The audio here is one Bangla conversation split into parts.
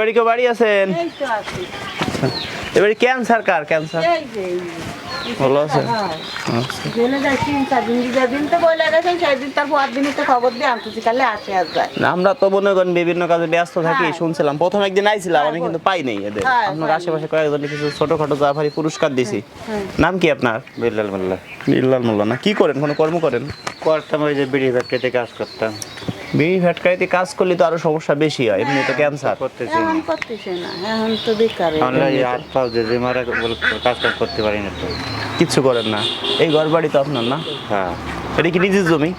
এবারে কেউ বাড়ি আছেন? এই তো আছি। এবারে ক্যান্সার কার ক্যান্সার। ভালো হ্যাঁ। আচ্ছা। আমরা তো মনে করেন বিভিন্ন কাজে ব্যস্ত থাকি হ্যাঁ। শুনছিলাম। প্রথম একদিন আইছিলাম আমি কিন্তু পাই নাই এদের। হ্যাঁ, আপনার আশেপাশে কয়েকজন কিছু ছোটখাটো জাফারি পুরস্কার দিছি। নাম কি আপনার? বিল্লাল মোল্লা। বিল্লাল মোল্লা। না কি করেন? কোনো কর্ম করেন? করতাম ওই যে বিড়ি ফ্যাক্টরিতে কাজ করতাম। বিড়ি ফ্যাটকারিতে কাজ করলে তো আরও সমস্যা বেশি হয় এমনি তো ক্যান্সার করতেছি এখন করতেছে না এখন তো বেকার। আমরা এই হাত পাও যে যে মারা বলে কাজ কাজ করতে পারি না তো। কিচ্ছু করেন না। এই ঘর বাড়ি তো আপনার না? হ্যাঁ। এটা কি নিজের জমি?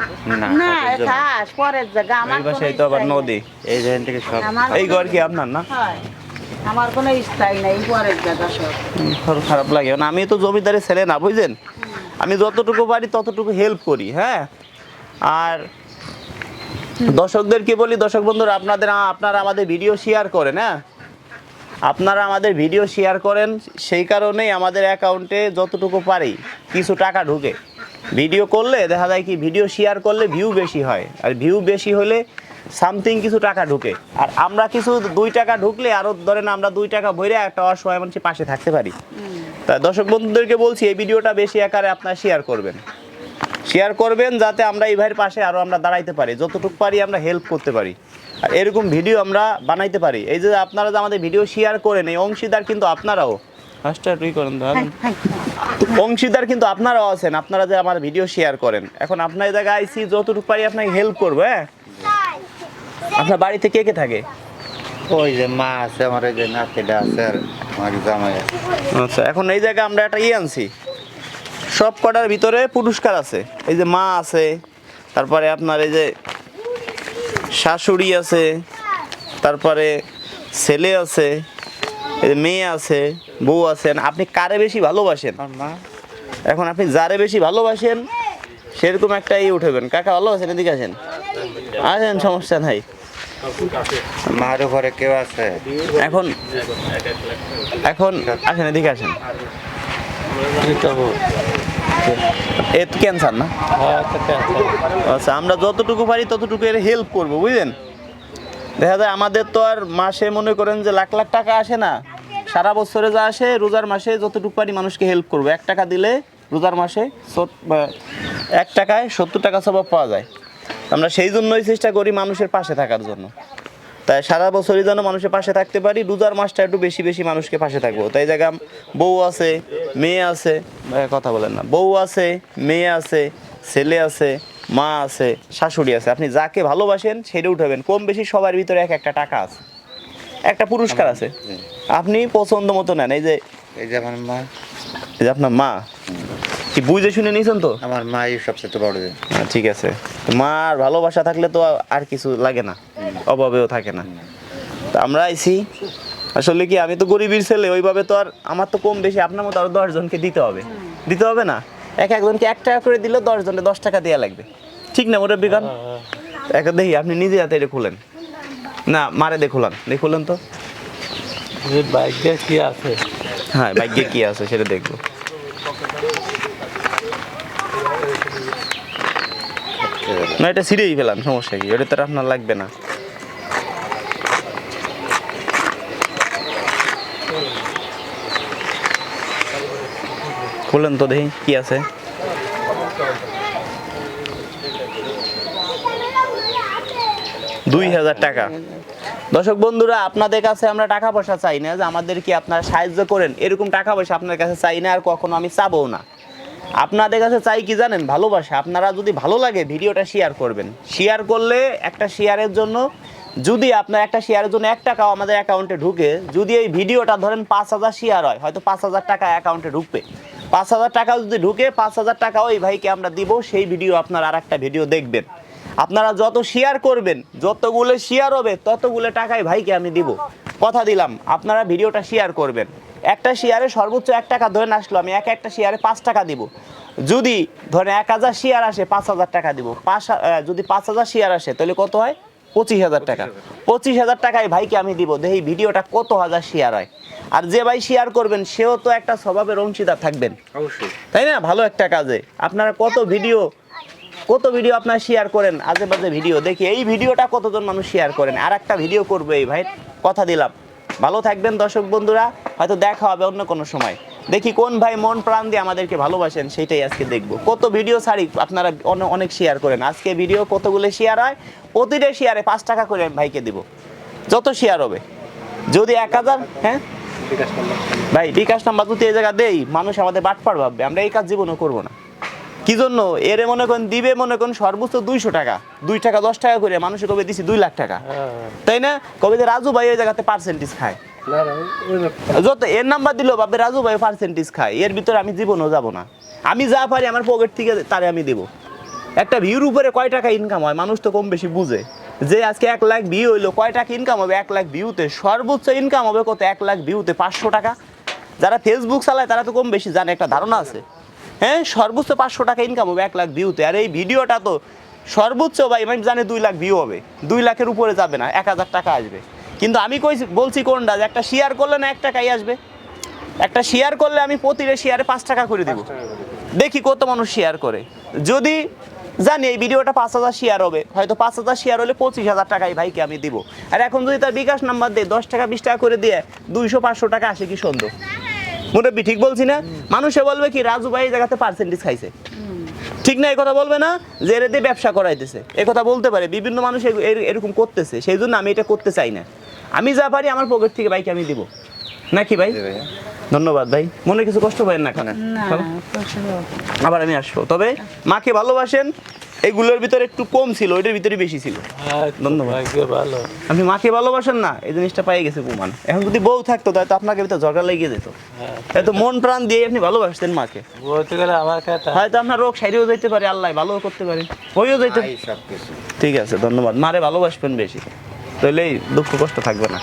না না খাস পরের জায়গা আমার এই পাশে তো আবার নদী। এই জায়গা থেকে সব এই ঘর কি আপনার না? হয়। আমার কোনো স্থায়ী নাই পরের জায়গা সব। খারাপ লাগে। না আমি তো জমিদারি ছেলে না বুঝলেন আমি যতটুকু পারি ততটুকু হেল্প করি হ্যাঁ? আর দর্শকদেরকে বলি? দর্শক বন্ধুরা আপনাদের আপনারা আমাদের ভিডিও শেয়ার করেন হ্যাঁ? আপনারা আমাদের ভিডিও শেয়ার করেন সেই কারণেই আমাদের অ্যাকাউন্টে যতটুকু পারি কিছু টাকা ঢুকে। ভিডিও করলে দেখা যায় কি ভিডিও শেয়ার করলে ভিউ বেশি হয়। আর ভিউ বেশি হলে সামথিং কিছু টাকা ঢুকে। আর আমরা কিছু দুই টাকা ঢুকলে আরও ধরেন আমরা দুই টাকা ভরে একটা অসহায় মানুষের পাশে থাকতে পারি। তা দর্শক বন্ধুদেরকে বলছি এই ভিডিওটা বেশি আকারে আপনারা শেয়ার করবেন। শেয়ার করবেন যাতে আমরা এই ভাইয়ের পাশে আরও আমরা দাঁড়াইতে পারি। যতটুকু পারি আমরা হেল্প করতে পারি। আর এরকম ভিডিও আমরা বানাইতে পারি। এই যে আপনারা যে আমাদের ভিডিও শেয়ার করেন এই অংশীদার কিন্তু আপনারাও। ফার্স্টটা তুই করেন তো হাই, হাই। অংশীদার কিন্তু আপনারাও আছেন আপনারা যে আমার ভিডিও শেয়ার করেন। এখন আপনার এই জায়গায় আইসি যতটুকু পারি আপনাকে হেল্প করব হ্যাঁ? আপনার বাড়িতে কে কে থাকে? ওই যে মা আছে আমার এই যে নাতিটা আছে আর আমার জামাই আছে। আচ্ছা এখন এই জায়গায় আমরা একটা ইয়ে আনছি। সব কটার ভিতরে পুরস্কার আছে। এই যে মা আছে তারপরে আপনার এই যে শাশুড়ি আছে তারপরে ছেলে আছে এই যে মেয়ে আছে বউ আছেন আপনি কারে বেশি ভালোবাসেন? মা। এখন আপনি যারে বেশি ভালোবাসেন সেরকম একটা ইয়ে উঠেবেন। কাকা ভালো আছেন এদিকে আসেন। আসেন সমস্যা নাই। মার উপরে কেউ আছে? এখন এখন আসেন এদিকে আসেন। এ তো ক্যান্সার না আচ্ছা আমরা যতটুকু পারি ততটুকু এর হেল্প করব বুঝলেন? দেখা যায় আমাদের তো আর মাসে মনে করেন যে লাখ লাখ টাকা আসে না। সারা বছরে যা আসে রোজার মাসে যতটুকু পারি মানুষকে হেল্প করব। এক টাকা দিলে রোজার মাসে এক টাকায় সত্তর টাকা সবাব পাওয়া যায়। আমরা সেই জন্যই চেষ্টা করি মানুষের পাশে থাকার জন্য। তাই সারা বছরই যেন মানুষের পাশে থাকতে পারি রোজার মাসটা একটু বেশি বেশি মানুষকে পাশে থাকব। তাই জায়গা বউ আছে মেয়ে আছে কথা বলেন না। বউ আছে মেয়ে আছে ছেলে আছে মা আছে শাশুড়ি আছে। আপনি যাকে ভালোবাসেন সেটা উঠাবেন। কম বেশি সবার ভিতরে এক একটা টাকা আছে। একটা পুরস্কার আছে। আপনি পছন্দ মতো নেন। এই যে এই যে আমার মা। এই যে আপনার মা। কি বুঝে শুনে নিয়েছেন তো? আমার মাই সবচেয়ে বড় ঠিক আছে। মার ভালোবাসা থাকলে তো আর কিছু লাগে না। অভাবেও থাকে না। তো আমরা আইছি। আসলে কি আমি তো গরিবের ছেলে ওইভাবে তো আর আমার তো কম বেশি আপনার মতো আরও দশ জনকে দিতে হবে। দিতে হবে না? এক একজনকে এক টাকা করে দিলে দশজনে দশ টাকা দেওয়া লাগবে। ঠিক না মোটা বিজ্ঞান এক দেখি আপনি নিজে হাতে এটা খুলেন। না মারে দিয়ে খুলান। দিয়ে খুলেন তো। বাইকে কি আছে? হ্যাঁ ভাগ্যে কি আছে সেটা দেখব। না এটা ছিঁড়েই ফেলান সমস্যা কি? ওটা তো আপনার লাগবে না। খুলেন তো দেখি, কি আছে? দুই হাজার টাকা। দর্শক বন্ধুরা, আপনাদের কাছে আমরা টাকা পয়সা চাই না, যে আমাদের কি আপনারা সাহায্য করেন? এরকম টাকা পয়সা আপনার কাছে চাই না, আর কখনো আমি চাবো না। আপনাদের কাছে চাই কি জানেন? ভালোবাসা। আপনারা যদি ভালো লাগে, ভিডিওটা শেয়ার করবেন। শেয়ার করলে একটা শেয়ারের জন্য, যদি আপনার একটা শেয়ারের জন্য এক টাকাও আমাদের অ্যাকাউন্টে ঢুকে, যদি এই ভিডিওটা ধরেন পাঁচ হাজার শেয়ার হয়, হয়তো পাঁচ হাজার টাকা অ্যাকাউন্টে ঢুকবে। পাঁচ হাজার টাকা যদি ঢুকে পাঁচ হাজার টাকা ওই ভাইকে আমরা দিব, সেই ভিডিও আপনার আর একটা ভিডিও দেখবেন। আপনারা যত শেয়ার করবেন, যতগুলো শেয়ার হবে, ততগুলো টাকাই ভাইকে আমি দিব। কথা দিলাম, আপনারা ভিডিওটা শেয়ার করবেন। একটা শেয়ারে সর্বোচ্চ এক টাকা ধরে আসলো, আমি এক একটা শেয়ারে পাঁচ টাকা দিব। যদি ধরেন এক হাজার শেয়ার আসে, পাঁচ হাজার টাকা দিব। পাঁচ যদি পাঁচ হাজার শেয়ার আসে, তাহলে কত হয়? পঁচিশ হাজার টাকা। পঁচিশ হাজার টাকায় ভাইকে আমি দিব দেখি ভিডিওটা কত হাজার শেয়ার হয়। আর যে ভাই শেয়ার করবেন সেও তো একটা স্বভাবের অংশীদার থাকবেন। অবশ্যই। তাই না? ভালো একটা কাজে। আপনারা কত ভিডিও কত ভিডিও আপনারা শেয়ার করেন? আজে বাজে ভিডিও দেখি। এই ভিডিওটা কতজন মানুষ শেয়ার করেন? আর একটা ভিডিও করবে এই ভাই কথা দিলাম। ভালো থাকবেন দর্শক বন্ধুরা। হয়তো দেখা হবে অন্য কোনো সময়। দেখি কোন ভাই মন প্রাণ দিয়ে আমাদেরকে ভালোবাসেন সেটাই আজকে দেখব। কত ভিডিও ছাড়ি আপনারা অনে- অনেক শেয়ার করেন। আজকে ভিডিও কতগুলো শেয়ার হয় প্রতিটা শেয়ারে পাঁচ টাকা করে আমি ভাইকে দিব। যত শেয়ার হবে। যদি এক হাজার হ্যাঁ? ভাই বিকাশ নাম্বার যদি এই জায়গা দেই মানুষ আমাদের বাটপার ভাববে। আমরা এই কাজ জীবনও করব না। কি জন্য? এরে মনে করেন দিবে মনে করেন সর্বোচ্চ দুইশো টাকা। দুই টাকা দশ টাকা করে মানুষের কবে দিছি? দুই লাখ টাকা। হ্যাঁ। তাই না? কবে যে রাজু ভাই ওই জায়গাতে পার্সেন্টেজ খায়। যত এর নাম্বার দিল ভাবে রাজু ভাই পার্সেন্টেজ খায়। এর ভিতরে আমি জীবনও যাব না। আমি যা পারি আমার পকেট থেকে তারে আমি দেব। একটা ভিউর উপরে কয় টাকা ইনকাম হয় মানুষ তো কম বেশি বুঝে। যে আজকে এক লাখ ভিউ হইল কয় টাকা ইনকাম হবে এক লাখ ভিউতে সর্বোচ্চ ইনকাম হবে কত? এক লাখ ভিউতে পাঁচশো টাকা। যারা ফেসবুক চালায় তারা তো কম বেশি জানে একটা ধারণা আছে। হ্যাঁ সর্বোচ্চ পাঁচশো টাকা ইনকাম হবে এক লাখ ভিউতে আর এই ভিডিওটা তো সর্বোচ্চ ভাই আমি জানে দুই লাখ ভিউ হবে। দুই লাখের উপরে যাবে না এক হাজার টাকা আসবে। কিন্তু আমি কই বলছি কোনটা? যে একটা শেয়ার করলে না এক টাকাই আসবে? একটা শেয়ার করলে আমি প্রতিটা শেয়ারে পাঁচ টাকা করে দেবো। দেখি কত মানুষ শেয়ার করে। যদি জানি এই ভিডিওটা পাঁচ হাজার শেয়ার হবে হয়তো পাঁচ হাজার শেয়ার হলে পঁচিশ হাজার টাকাই ভাইকে আমি দিব। আর এখন যদি তার বিকাশ নাম্বার দেয় দশ টাকা বিশ টাকা করে দিয়ে দুইশো পাঁচশো টাকা আসে কি সুন্দর মুরব্বী ঠিক বলছি না? মানুষে বলবে কি রাজু ভাই এই জায়গাতে পার্সেন্টেজ খাইছে। ঠিক না এই কথা বলবে না যে এর দিয়ে ব্যবসা করাইতেছে। এ কথা বলতে পারে বিভিন্ন মানুষ এরকম করতেছে সেই জন্য আমি এটা করতে চাই না। আমি যা পারি আমার পকেট থেকে বাইকে আমি দিব। নাকি ভাই? ধন্যবাদ ভাই। মনে কিছু কষ্ট পাবেন না খানা আবার আমি আসব। তবে মাকে ভালোবাসেন এগুলোর ভিতরে একটু কম ছিল ওইটার ভিতরে বেশি ছিল। আচ্ছা, ধন্যবাদ। ভালো। আপনি মাকে ভালোবাসেন না এই জিনিসটা পাই গেছে প্রমাণ। এখন যদি বউ থাকতো তাহলে তো আপনাকে ভিতরে ঝগড়া লেগে যেত। হ্যাঁ হয়তো মন প্রাণ দিয়ে আপনি ভালোবাসতেন মাকে। বলতে গেলে আমার কাছে হয়তো আপনার রোগ সাইডেও যেতে পারে আল্লাহ ভালো করতে পারে হয়েও যেতে এই ঠিক আছে ধন্যবাদ। মারে ভালোবাসবেন বেশি তাহলে দুঃখ কষ্ট থাকবে না।